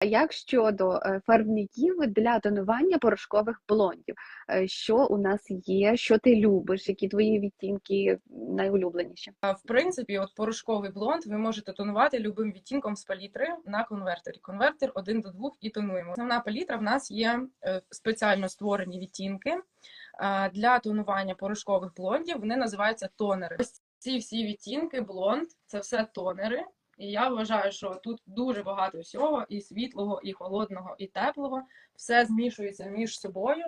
А як щодо е, фарбників для тонування порошкових блондів? Е, Що у нас є? Що ти любиш? Які твої відтінки найулюбленіші? В принципі, от порошковий блонд ви можете тонувати любим відтінком з палітри на конвертері. Конвертер 1 до 2 і тонуємо. Основна палітра в нас є е, спеціально створені відтінки для тонування порошкових блондів. Вони називаються тонери. Ці всі відтінки блонд це все тонери. І я вважаю, що тут дуже багато всього: і світлого, і холодного, і теплого. Все змішується між собою.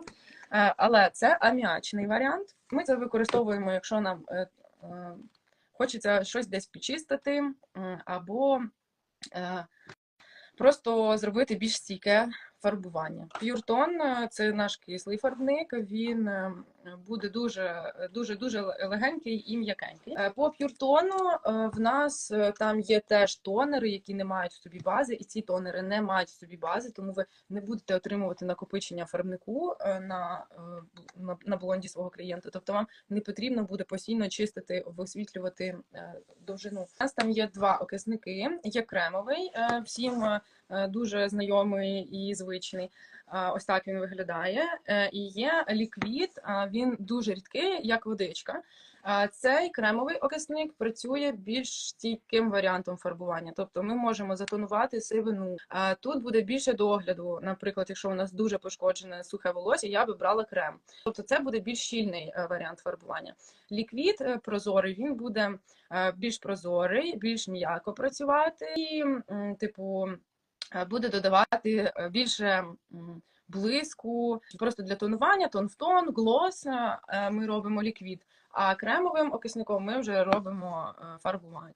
Е, Але це аміачний варіант. Ми це використовуємо, якщо нам е, е, хочеться щось десь підчистити, або просто зробити більш стійке фарбування. П'юртон це наш кислий фарбник. Він е, буде дуже дуже дуже легенький і м'якенький. Е, По п'юртону е, в нас е, там є теж тонери, які не мають в собі бази, і ці тонери не мають в собі бази, тому ви не будете отримувати накопичення фарбнику е, на, е, на, на блонді свого клієнта. Тобто вам не потрібно буде постійно чистити, висвітлювати е, довжину. У нас там є два окисники. Є кремовий, е, всім е, дуже знайомий і звичний. А, Ось так він виглядає. Е, І є ліквід, він дуже рідкий, як водичка. Цей кремовий окисник працює більш стійким варіантом фарбування. Тобто ми можемо затонувати сивину. Тут буде більше догляду. Наприклад, якщо у нас дуже пошкоджене сухе волосся, я би брала крем. Тобто це буде більш щільний е, варіант фарбування. Ліквід е, прозорий, він буде більш прозорий, більш м'яко працювати і, типу, буде додавати е, більше блиску. Просто для тонування, тон в тон, глос е, ми робимо ліквід, а кремовим окисником ми вже робимо е, фарбування.